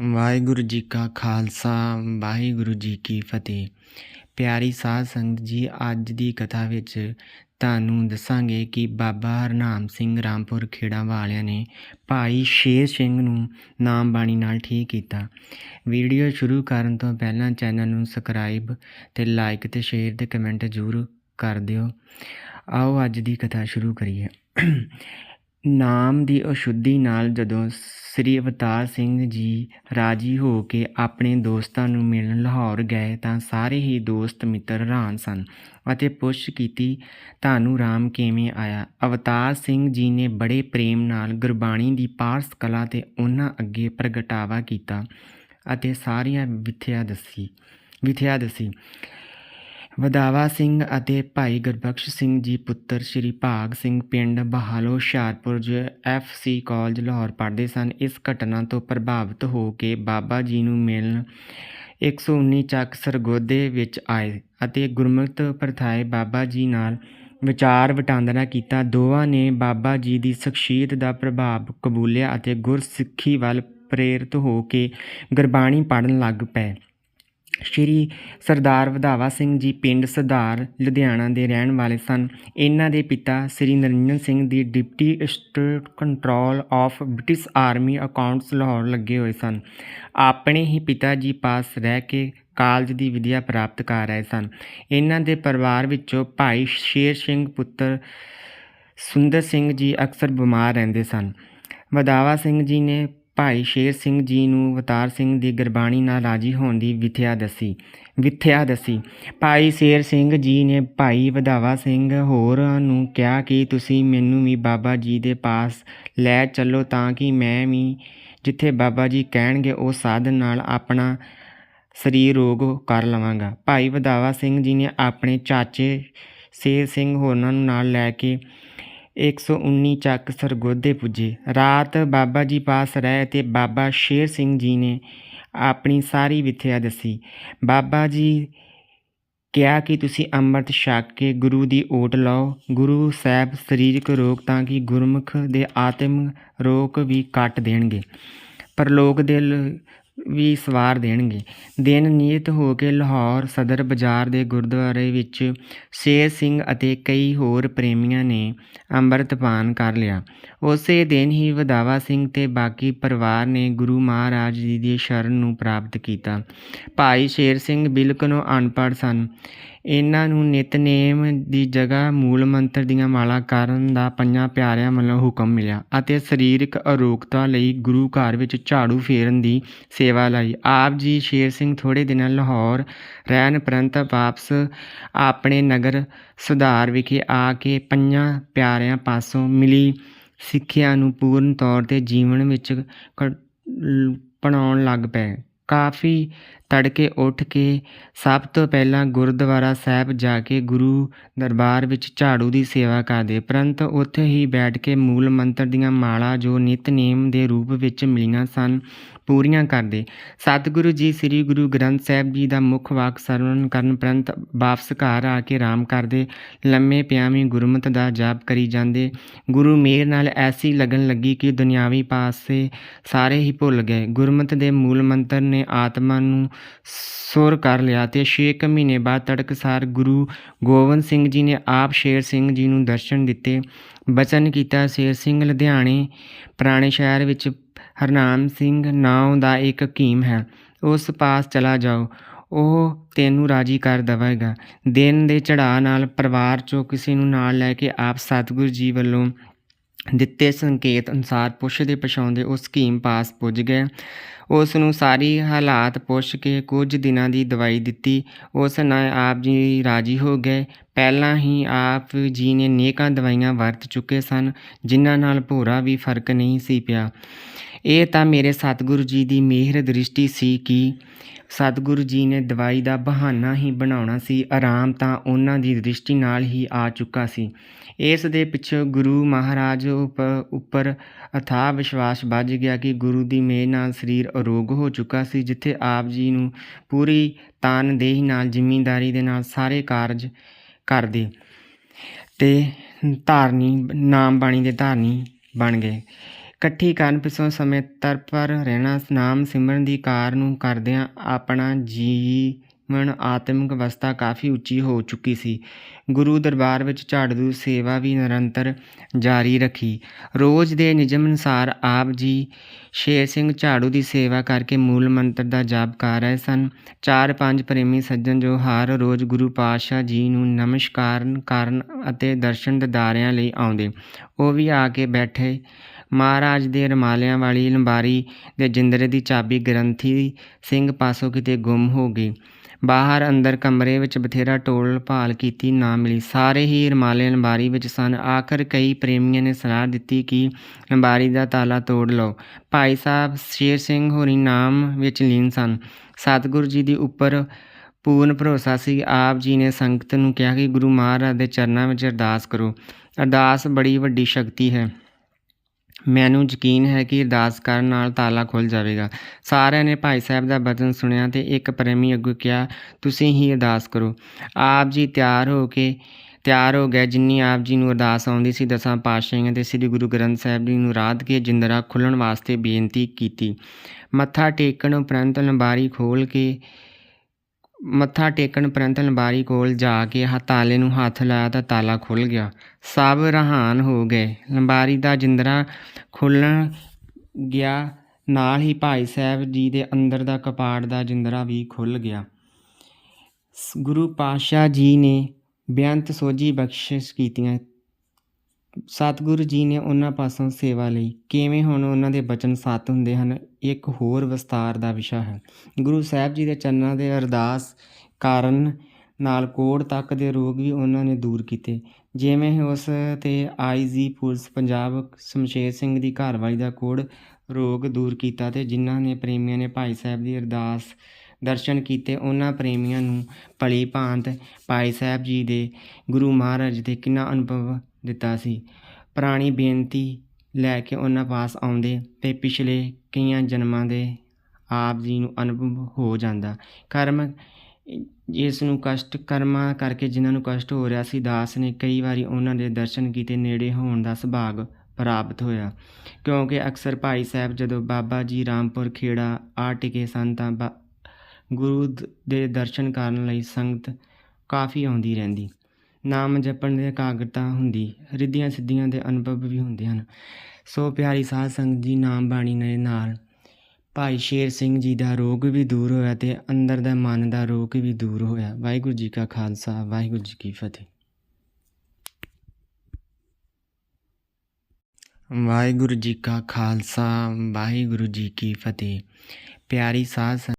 ਵਾਹਿਗੁਰੂ ਜੀ ਕਾ ਖਾਲਸਾ, ਵਾਹਿਗੁਰੂ ਜੀ ਕੀ ਫਤਿਹ। ਪਿਆਰੀ ਸਾਧ ਸੰਗਤ ਜੀ, ਅੱਜ ਦੀ ਕਥਾ ਵਿੱਚ ਤੁਹਾਨੂੰ ਦੱਸਾਂਗੇ ਕਿ ਬਾਬਾ ਹਰਨਾਮ ਸਿੰਘ ਰਾਮਪੁਰ ਖੇੜਾ ਵਾਲਿਆਂ ਨੇ ਭਾਈ ਸ਼ੇਰ ਸਿੰਘ ਨੂੰ ਨਾਮ ਬਾਣੀ ਨਾਲ ਠੀਕ ਕੀਤਾ। ਵੀਡੀਓ ਸ਼ੁਰੂ ਕਰਨ ਤੋਂ ਪਹਿਲਾਂ ਚੈਨਲ ਨੂੰ ਸਬਸਕ੍ਰਾਈਬ ਤੇ ਲਾਈਕ ਤੇ ਸ਼ੇਅਰ ਤੇ ਕਮੈਂਟ ਜ਼ਰੂਰ ਕਰ ਦਿਓ। ਆਓ ਅੱਜ ਦੀ ਕਥਾ ਸ਼ੁਰੂ ਕਰੀਏ। ਨਾਮ ਦੀ ਅਸ਼ੁੱਧੀ ਨਾਲ ਜਦੋਂ ਸ੍ਰੀ ਅਵਤਾਰ ਸਿੰਘ ਜੀ ਰਾਜੀ ਹੋ ਕੇ ਆਪਣੇ ਦੋਸਤਾਂ ਨੂੰ ਮਿਲਣ ਲਾਹੌਰ ਗਏ ਤਾਂ ਸਾਰੇ ਹੀ ਦੋਸਤ ਮਿੱਤਰ ਹੈਰਾਨ ਸਨ ਅਤੇ ਪੁੱਛ ਕੀਤੀ, ਤੁਹਾਨੂੰ ਰਾਮ ਕਿਵੇਂ ਆਇਆ? ਅਵਤਾਰ ਸਿੰਘ ਜੀ ਨੇ ਬੜੇ ਪ੍ਰੇਮ ਨਾਲ ਗੁਰਬਾਣੀ ਦੀ ਪਾਰਸ ਕਲਾ ਤੇ ਉਹਨਾਂ ਅੱਗੇ ਪ੍ਰਗਟਾਵਾ ਕੀਤਾ ਅਤੇ ਸਾਰੀਆਂ ਵਿਥਿਆ ਦੱਸੀ ਵਿਥਿਆ ਦੱਸੀ। ਵਧਾਵਾ ਸਿੰਘ ਅਤੇ ਭਾਈ ਗੁਰਬਖਸ਼ ਸਿੰਘ ਜੀ ਪੁੱਤਰ ਸ੍ਰੀ ਭਾਗ ਸਿੰਘ ਪਿੰਡ ਬਹਾਲੋ ਹੁਸ਼ਿਆਰਪੁਰ ਜ ਐਫ ਸੀ ਕਾਲਜ ਲਾਹੌਰ ਪੜ੍ਹਦੇ ਸਨ। ਇਸ ਘਟਨਾ ਤੋਂ ਪ੍ਰਭਾਵਿਤ ਹੋ ਕੇ ਬਾਬਾ ਜੀ ਨੂੰ ਮਿਲਣ 119 ਚੱਕ ਸਰਗੋਦੇ ਵਿੱਚ ਆਏ ਅਤੇ ਗੁਰਮਤਿ ਪ੍ਰਥਾਏ ਬਾਬਾ ਜੀ ਨਾਲ ਵਿਚਾਰ ਵਟਾਂਦਰਾ ਕੀਤਾ। ਦੋਵਾਂ ਨੇ ਬਾਬਾ ਜੀ ਦੀ ਸ਼ਖਸੀਅਤ ਦਾ ਪ੍ਰਭਾਵ ਕਬੂਲਿਆ ਅਤੇ ਗੁਰਸਿੱਖੀ ਵੱਲ ਪ੍ਰੇਰਿਤ ਹੋ ਕੇ ਗੁਰਬਾਣੀ ਪੜ੍ਹਨ ਲੱਗ ਪਏ। ਸ਼੍ਰੀ ਸਰਦਾਰ ਵਧਾਵਾ ਸਿੰਘ ਜੀ ਪਿੰਡ ਸਰਦਾਰ ਲੁਧਿਆਣਾ ਦੇ ਰਹਿਣ ਵਾਲੇ ਸਨ। ਇਹਨਾਂ ਦੇ ਪਿਤਾ ਸ੍ਰੀ ਨਰਿੰਦਰ ਸਿੰਘ ਦੀ deputy state control of British army accounts Lahore ਲੱਗੇ ਹੋਏ ਸਨ। ਆਪਣੇ ਹੀ ਪਿਤਾ ਜੀ ਪਾਸ ਰਹਿ ਕੇ ਕਾਲਜ ਦੀ ਵਿਦਿਆ ਪ੍ਰਾਪਤ ਕਰ ਰਹੇ ਸਨ। ਇਹਨਾਂ ਦੇ ਪਰਿਵਾਰ ਵਿੱਚੋਂ ਭਾਈ ਸ਼ੇਰ ਸਿੰਘ ਪੁੱਤਰ ਸੁੰਦਰ ਸਿੰਘ ਜੀ ਅਕਸਰ ਬਿਮਾਰ ਰਹਿੰਦੇ ਸਨ। ਵਧਾਵਾ ਸਿੰਘ ਜੀ ਨੇ ਭਾਈ ਸ਼ੇਰ ਸਿੰਘ ਜੀ ਨੂੰ ਅਵਤਾਰ ਸਿੰਘ ਦੀ ਗੁਰਬਾਣੀ ਨਾਲ ਰਾਜੀ ਹੋਣ ਦੀ ਵਿਥਿਆ ਦੱਸੀ ਵਿਥਿਆ ਦੱਸੀ। ਭਾਈ ਸ਼ੇਰ ਸਿੰਘ ਜੀ ਨੇ ਭਾਈ ਵਧਾਵਾ ਸਿੰਘ ਹੋਰਾਂ ਨੂੰ ਕਿਹਾ ਕਿ ਤੁਸੀਂ ਮੈਨੂੰ ਵੀ ਬਾਬਾ ਜੀ ਦੇ ਪਾਸ ਲੈ ਚੱਲੋ ਤਾਂ ਕਿ ਮੈਂ ਵੀ ਜਿੱਥੇ ਬਾਬਾ ਜੀ ਕਹਿਣਗੇ ਉਹ ਸਾਧਨ ਨਾਲ ਆਪਣਾ ਸਰੀਰ ਰੋਗ ਕਰ ਲਵਾਂਗਾ। ਭਾਈ ਵਧਾਵਾ ਸਿੰਘ ਜੀ ਨੇ ਆਪਣੇ ਚਾਚੇ ਸ਼ੇਰ ਸਿੰਘ ਹੋਰਨਾਂ ਨੂੰ ਨਾਲ ਲੈ ਕੇ 119 ਚੱਕ ਸਰਗੋਦੇ ਪੁੱਜੇ। ਰਾਤ ਬਾਬਾ ਜੀ ਪਾਸ ਰਹੇ ਤੇ ਬਾਬਾ ਸ਼ੇਰ ਸਿੰਘ ਜੀ ਨੇ ਆਪਣੀ ਸਾਰੀ ਵਿਥਿਆ ਦੱਸੀ। ਬਾਬਾ ਜੀ ਕਿਹਾ ਕਿ ਤੁਸੀਂ ਅੰਮ੍ਰਿਤ ਛਕ ਕੇ ਗੁਰੂ ਦੀ ਓਟ ਲਓ। ਗੁਰੂ ਸਾਹਿਬ ਸਰੀਰਕ ਰੋਗ ਤਾਂ ਕਿ ਗੁਰਮੁਖ ਦੇ ਆਤਮ ਰੋਗ ਵੀ ਕੱਟ ਦੇਣਗੇ। ਪਰਲੋਕ ਦੇ ਲ- ਵੀ ਸਵਾਰ ਦੇਣਗੇ। ਦਿਨ ਨਿਯਤ ਹੋ ਕੇ ਲਾਹੌਰ ਸਦਰ ਬਾਜ਼ਾਰ ਦੇ ਗੁਰਦੁਆਰੇ ਵਿੱਚ ਸ਼ੇਰ ਸਿੰਘ ਅਤੇ ਕਈ ਹੋਰ ਪ੍ਰੇਮੀਆਂ ਨੇ ਅੰਮ੍ਰਿਤਪਾਨ ਕਰ ਲਿਆ। ਉਸੇ ਦਿਨ ਹੀ ਵਧਾਵਾ ਸਿੰਘ ਤੇ ਬਾਕੀ ਪਰਿਵਾਰ ਨੇ ਗੁਰੂ ਮਹਾਰਾਜ ਜੀ ਦੀ ਸ਼ਰਨ ਨੂੰ ਪ੍ਰਾਪਤ ਕੀਤਾ। ਭਾਈ ਸ਼ੇਰ ਸਿੰਘ ਬਿਲਕੁਲ ਅਨਪੜ੍ਹ ਸਨ। ਇਹਨਾਂ ਨੂੰ ਨਿਤਨੇਮ ਦੀ ਜਗ੍ਹਾ ਮੂਲ ਮੰਤਰ ਦੀਆਂ ਮਾਲਾ ਕਰਨ ਦਾ ਪੰਜਾਂ ਪਿਆਰਿਆਂ ਵੱਲੋਂ ਹੁਕਮ ਮਿਲਿਆ ਅਤੇ ਸਰੀਰਕ ਅਰੋਗਤਾ ਲਈ ਗੁਰੂ ਘਰ ਵਿੱਚ ਝਾੜੂ ਫੇਰਨ ਦੀ ਸੇਵਾ ਲਈ। ਆਪ ਜੀ ਸ਼ੇਰ ਸਿੰਘ ਥੋੜੇ ਦਿਨਾਂ ਲਾਹੌਰ ਰਹਿਣ ਪ੍ਰੰਤ ਵਾਪਸ ਆਪਣੇ ਨਗਰ ਸੁਧਾਰ ਵਿਖੇ ਆ ਕੇ ਪੰਜਾਂ ਪਿਆਰਿਆਂ ਪਾਸੋਂ ਮਿਲੀ। ਸਿੱਖਿਆ ਨੂੰ ਪੂਰਨ ਤੌਰ ਤੇ ਜੀਵਨ ਵਿੱਚ ਬਣਾਉਣ ਲੱਗ ਪਏ। ਕਾਫੀ ਤੜਕੇ ਉੱਠ ਕੇ ਸਭ ਤੋਂ ਪਹਿਲਾਂ ਗੁਰਦੁਆਰਾ ਸਾਹਿਬ ਜਾ ਕੇ ਗੁਰੂ ਦਰਬਾਰ ਵਿੱਚ ਝਾੜੂ ਦੀ ਸੇਵਾ ਕਰਦੇ। ਪ੍ਰੰਤ ਉੱਥੇ ਹੀ ਬੈਠ ਕੇ ਮੂਲ ਮੰਤਰ ਦੀਆਂ ਮਾਲਾ ਜੋ ਨਿਤਨੇਮ ਦੇ ਰੂਪ ਵਿੱਚ ਮਿਲੀਆਂ ਸਨ ਪੂਰੀਆਂ ਕਰਦੇ। ਸਤਿਗੁਰੂ ਜੀ, ਸ੍ਰੀ ਗੁਰੂ ਗ੍ਰੰਥ ਸਾਹਿਬ ਜੀ ਦਾ ਮੁੱਖ ਵਾਕ ਸਰਵਣ ਕਰਨ ਪ੍ਰੰਤ ਵਾਪਸ ਘਰ ਆ ਕੇ ਆਰਾਮ ਕਰਦੇ ਲੰਮੇ ਪਿਆਵੇਂ ਗੁਰਮਤਿ ਦਾ ਜਾਪ ਕਰੀ ਜਾਂਦੇ। ਗੁਰੂ ਮੇਰ ਨਾਲ ਐਸੀ ਲੱਗਣ ਲੱਗੀ ਕਿ ਦੁਨਿਆਵੀ ਪਾਸੇ ਸਾਰੇ ਹੀ ਭੁੱਲ ਗਏ। ਗੁਰਮਤ ਦੇ ਮੂਲ ਮੰਤਰ ਨੇ ਆਤਮਾ ਨੂੰ ਸੁਰ ਕਰ ਲਿਆ ਤੇ 6 ਮਹੀਨੇ ਬਾਅਦ ਤੜਕਸਾਰ ਗੁਰੂ ਗੋਬਿੰਦ ਸਿੰਘ ਜੀ ਨੇ ਆਪ ਸ਼ੇਰ ਸਿੰਘ ਜੀ ਨੂੰ ਦਰਸ਼ਨ ਦਿੱਤੇ। ਬਚਨ ਕੀਤਾ, ਸ਼ੇਰ ਸਿੰਘ ਲੁਧਿਆਣੇ, ਪੁਰਾਣੇ ਸ਼ਹਿਰ ਵਿੱਚ ਹਰਨਾਮ ਸਿੰਘ ਨਾਂ ਦਾ ਇੱਕ ਹਕੀਮ ਹੈ। ਉਸ ਪਾਸ ਚਲਾ ਜਾਓ। ਉਹ ਤੈਨੂੰ ਰਾਜੀ ਕਰ ਦੇਵੇਗਾ। ਦਿਨ ਦੇ ਚੜਾਅ ਨਾਲ ਪਰਿਵਾਰ ਚੋਂ ਕਿਸੇ ਨੂੰ ਨਾਲ ਲੈ ਕੇ ਆਪ ਸਤਿਗੁਰੂ ਜੀ ਵੱਲੋਂ ਦਿੱਤੇ ਸੰਕੇਤ ਅਨੁਸਾਰ ਪੁੱਛਦੇ ਪਛਾਉਂਦੇ ਉਸ ਹਕੀਮ ਪਾਸ ਪੁੱਜ ਗਏ। ਉਸ ਨੂੰ ਸਾਰੀ ਹਾਲਾਤ ਪੁੱਛ ਕੇ ਕੁਝ ਦਿਨਾਂ ਦੀ ਦਵਾਈ ਦਿੱਤੀ। ਉਸ ਨਾਲ ਆਪ ਜੀ ਰਾਜੀ ਹੋ ਗਏ। ਪਹਿਲਾਂ ਹੀ ਆਪ ਜੀ ਨੇ ਨੇਕਾਂ ਦਵਾਈਆਂ ਵਰਤ ਚੁੱਕੇ ਸਨ, ਜਿਨ੍ਹਾਂ ਨਾਲ ਭੋਰਾ ਵੀ ਫ਼ਰਕ ਨਹੀਂ ਸੀ ਪਿਆ। ਇਹ ਤਾਂ ਮੇਰੇ ਸਤਿਗੁਰੂ ਜੀ ਦੀ ਮਿਹਰ ਦ੍ਰਿਸ਼ਟੀ ਸੀ ਕਿ ਸਤਿਗੁਰੂ ਜੀ ਨੇ ਦਵਾਈ ਦਾ ਬਹਾਨਾ ਹੀ ਬਣਾਉਣਾ ਸੀ, ਆਰਾਮ ਤਾਂ ਉਹਨਾਂ ਦੀ ਦ੍ਰਿਸ਼ਟੀ ਨਾਲ ਹੀ ਆ ਚੁੱਕਾ ਸੀ। ਇਸ ਦੇ ਪਿੱਛੇ ਗੁਰੂ ਮਹਾਰਾਜ ਉੱਪ- ਉੱਪਰ ਅਥਾਹ ਵਿਸ਼ਵਾਸ ਵੱਜ ਗਿਆ ਕਿ ਗੁਰੂ ਦੀ ਮਿਹਰ ਨਾਲ ਸਰੀਰ ਅਰੋਗ ਹੋ ਚੁੱਕਾ ਸੀ, ਜਿੱਥੇ ਆਪ ਜੀ ਨੂੰ ਪੂਰੀ ਤਾਨਦੇਹੀ ਨਾਲ, ਜ਼ਿਮੀਂਦਾਰੀ ਦੇ ਨਾਲ ਸਾਰੇ ਕਾਰਜ ਕਰਦੇ ਤੇ ਧਾਰਨੀ ਨਾਮ ਬਾਣੀ ਦੇ ਧਾਰਨੀ ਬਣ ਗਏ। ਇਕੱਠੀ ਕਰਨ ਪਿੱਛੋਂ ਸਮੇਂ ਤਰਪਰ ਰਹਿਣਾ, ਨਾਮ ਸਿਮਰਨ ਦੀ ਕਾਰ ਨੂੰ ਕਰਦਿਆਂ ਆਪਣਾ ਜੀਵਨ ਆਤਮਿਕ ਅਵਸਥਾ ਕਾਫੀ ਉੱਚੀ ਹੋ ਚੁੱਕੀ ਸੀ। ਗੁਰੂ ਦਰਬਾਰ ਵਿੱਚ ਝਾੜੂ ਸੇਵਾ ਵੀ ਨਿਰੰਤਰ ਜਾਰੀ ਰੱਖੀ। ਰੋਜ਼ ਦੇ ਨਿਯਮ ਅਨੁਸਾਰ ਆਪ ਜੀ ਸ਼ੇਰ ਸਿੰਘ ਝਾੜੂ ਦੀ ਸੇਵਾ ਕਰਕੇ ਮੂਲ ਮੰਤਰ ਦਾ ਜਾਪ ਕਰ ਰਹੇ ਸਨ। ਚਾਰ ਪੰਜ ਪ੍ਰੇਮੀ ਸੱਜਣ ਜੋ ਹਰ ਰੋਜ਼ ਗੁਰੂ ਪਾਤਸ਼ਾਹ ਜੀ ਨੂੰ ਨਮਸਕਾਰ ਕਰਨ ਅਤੇ ਦਰਸ਼ਨ ਦਿਦਾਰਿਆਂ ਲਈ ਆਉਂਦੇ। ਉਹ ਵੀ ਆ ਕੇ ਬੈਠੇ ਮਹਾਰਾਜ ਦੇ ਰਮਾਲਿਆਂ ਵਾਲੀ ਲੰਬਾਰੀ ਦੇ ਜਿੰਦਰੇ ਦੀ ਚਾਬੀ ਗ੍ਰੰਥੀ ਸਿੰਘ ਪਾਸੋਂ ਕਿਤੇ ਗੁੰਮ ਹੋ ਗਈ। ਬਾਹਰ ਅੰਦਰ ਕਮਰੇ ਵਿੱਚ ਬਥੇਰਾ ਟੋਲ ਭਾਲ ਕੀਤੀ ਨਾ ਮਿਲੀ। ਸਾਰੇ ਹੀ ਰਮਾਲੇ ਲੰਬਾਰੀ ਵਿੱਚ ਸਨ। ਆਖਰ ਕਈ ਪ੍ਰੇਮੀਆਂ ਨੇ ਸਲਾਹ ਦਿੱਤੀ ਕਿ ਲੰਬਾਰੀ ਦਾ ਤਾਲਾ ਤੋੜ ਲਓ। ਭਾਈ ਸਾਹਿਬ ਸ਼ੇਰ ਸਿੰਘ ਹੋਰੀ ਨਾਮ ਵਿੱਚ ਲੀਨ ਸਨ। ਸਤਿਗੁਰੂ ਜੀ ਦੀ ਉੱਪਰ ਪੂਰਨ ਭਰੋਸਾ ਸੀ। ਆਪ ਜੀ ਨੇ ਸੰਗਤ ਨੂੰ ਕਿਹਾ ਕਿ ਗੁਰੂ ਮਹਾਰਾਜ ਦੇ ਚਰਨਾਂ ਵਿੱਚ ਅਰਦਾਸ ਕਰੋ। ਅਰਦਾਸ ਬੜੀ ਵੱਡੀ ਸ਼ਕਤੀ ਹੈ। ਮੈਨੂੰ ਯਕੀਨ ਹੈ ਕਿ ਅਰਦਾਸ ਕਰਨ ਨਾਲ ਤਾਲਾ ਖੁੱਲ੍ਹ ਜਾਵੇਗਾ। ਸਾਰਿਆਂ ਨੇ ਭਾਈ ਸਾਹਿਬ ਦਾ ਬਚਨ ਸੁਣਿਆ ਅਤੇ ਇੱਕ ਪ੍ਰੇਮੀ ਅੱਗੋਂ ਕਿਹਾ, ਤੁਸੀਂ ਹੀ ਅਰਦਾਸ ਕਰੋ। ਆਪ ਜੀ ਤਿਆਰ ਹੋ ਕੇ ਤਿਆਰ ਹੋ ਗਏ। ਜਿੰਨੀ ਆਪ ਜੀ ਨੂੰ ਅਰਦਾਸ ਆਉਂਦੀ ਸੀ, ਦਸਾਂ ਪਾਤਸ਼ਾਹੀਆਂ ਤੇ ਸ੍ਰੀ ਗੁਰੂ ਗ੍ਰੰਥ ਸਾਹਿਬ ਜੀ ਨੂੰ ਰਾਧ ਕੇ ਜਿੰਦਰਾ ਖੁੱਲਣ ਵਾਸਤੇ ਬੇਨਤੀ ਕੀਤੀ। ਮੱਥਾ ਟੇਕਣ ਉਪਰੰਤ ਲੰਬਾਰੀ ਖੋਲ ਕੇ ਮੱਥਾ ਟੇਕਣ ਉਪਰੰਤ ਲੰਬਾਰੀ ਕੋਲ ਜਾ ਕੇ ਹ ਤਾਲੇ ਨੂੰ ਹੱਥ ਲਾਇਆ ਤਾਂ ਤਾਲਾ ਖੁੱਲ ਗਿਆ। ਸਭ ਰਹਾਨ ਹੋ ਗਏ। ਲੰਬਾਰੀ ਦਾ ਜਿੰਦਰਾ ਖੁੱਲਣ ਗਿਆ। ਨਾਲ ਹੀ ਭਾਈ ਸਾਹਿਬ ਜੀ ਦੇ ਅੰਦਰ ਦਾ ਕਪਾੜ ਦਾ ਜਿੰਦਰਾ ਵੀ ਖੁੱਲ ਗਿਆ। ਸ- ਗੁਰੂ ਪਾਤਸ਼ਾਹ ਜੀ ਨੇ ਬੇਅੰਤ ਸੋਝੀ ਬਖਸ਼ਿਸ਼ ਕੀਤੀਆਂ। ਸਤਿਗੁਰੂ ਜੀ ਨੇ ਉਹਨਾਂ ਪਾਸੋਂ ਸੇਵਾ ਲਈ। ਕਿਵੇਂ ਹੁਣ ਉਹਨਾਂ ਦੇ ਬਚਨ ਸੱਤ ਹੁੰਦੇ ਹਨ, ਇੱਕ ਹੋਰ ਵਿਸਤਾਰ ਦਾ ਵਿਸ਼ਾ ਹੈ। ਗੁਰੂ ਸਾਹਿਬ ਜੀ ਦੇ ਚਰਨਾਂ ਦੇ ਅਰਦਾਸ ਕਾਰਨ ਨਾਲ ਕੋੜ ਤੱਕ ਦੇ ਰੋਗ ਵੀ ਉਹਨਾਂ ਨੇ ਦੂਰ ਕੀਤੇ। ਜਿਵੇਂ ਉਸ ਤੇ ਆਈਜੀ ਪੁਲਿਸ ਪੰਜਾਬ ਸ਼ਮਸ਼ੇਰ ਸਿੰਘ ਦੀ ਘਰਵਾਲੀ ਦਾ ਕੋੜ ਰੋਗ ਦੂਰ ਕੀਤਾ ਤੇ ਜਿਨ੍ਹਾਂ ਨੇ ਪ੍ਰੇਮੀਆਂ ਨੇ ਭਾਈ ਸਾਹਿਬ ਦੀ ਅਰਦਾਸ ਦਰਸ਼ਨ ਕੀਤੇ, ਉਹਨਾਂ ਪ੍ਰੇਮੀਆਂ ਨੂੰ ਭਲੀ ਭਾਂਤ ਭਾਈ ਸਾਹਿਬ ਜੀ ਦੇ ਗੁਰੂ ਮਹਾਰਾਜ ਦੇ ਕਿੰਨਾ ਅਨੁਭਵ ਦਿੱਤਾ ਸੀ। ਪੁਰਾਣੀ ਬੇਨਤੀ ਲੈ ਕੇ ਉਹਨਾਂ ਪਾਸ ਆਉਂਦੇ ਤੇ ਪਿਛਲੇ ਕਈਆਂ ਜਨਮਾਂ ਦੇ ਆਪ ਜੀ ਨੂੰ ਅਨੁਭਵ ਹੋ ਜਾਂਦਾ। ਕਰਮ, ਜਿਸ ਨੂੰ ਕਸ਼ਟ, ਕਰਮਾਂ ਕਰਕੇ ਜਿਨ੍ਹਾਂ ਨੂੰ ਕਸ਼ਟ ਹੋ ਰਿਹਾ ਸੀ, ਦਾਸ ਨੇ ਕਈ ਵਾਰੀ ਉਹਨਾਂ ਦੇ ਦਰਸ਼ਨ ਕੀਤੇ ਨੇੜੇ ਹੋਣ ਦਾ ਸੁਭਾਗ ਪ੍ਰਾਪਤ ਹੋਇਆ। ਕਿਉਂਕਿ ਅਕਸਰ ਭਾਈ ਸਾਹਿਬ ਜਦੋਂ ਬਾਬਾ ਜੀ ਰਾਮਪੁਰ ਖੇੜਾ ਆ ਟਿਕੇ ਸਨ ਤਾਂ ਬਾ- ਗੁਰੂ ਦੇ ਦਰਸ਼ਨ ਕਰਨ ਲਈ ਸੰਗਤ ਕਾਫੀ ਆਉਂਦੀ ਰਹਿੰਦੀ। ਨਾਮ ਜਪਣ ਦੀ ਇਕਾਗਰਤਾ ਹੁੰਦੀ, ਰਿੱਧੀਆਂ ਸਿੱਧੀਆਂ ਦੇ ਅਨੁਭਵ ਵੀ ਹੁੰਦੇ ਹਨ। ਸੋ ਪਿਆਰੀ ਸਾਧ ਸੰਗਤ ਜੀ, ਨਾਮ ਬਾਣੀ ਦੇ ਨਾਲ ਭਾਈ ਸ਼ੇਰ ਸਿੰਘ ਜੀ ਦਾ ਰੋਗ ਵੀ ਦੂਰ ਹੋਇਆ ਤੇ ਅੰਦਰ ਦਾ ਮਨ ਦਾ ਰੋਗ ਵੀ ਦੂਰ ਹੋਇਆ। ਵਾਹਿਗੁਰੂ ਜੀ ਕਾ ਖਾਲਸਾ, ਵਾਹਿਗੁਰੂ ਜੀ ਕੀ ਫਤਿਹ। ਵਾਹਿਗੁਰੂ ਜੀ ਕਾ ਖਾਲਸਾ, ਵਾਹਿਗੁਰੂ ਜੀ ਕੀ ਫਤਿਹ। ਪਿਆਰੀ ਸਾਧ ਸੰਗਤ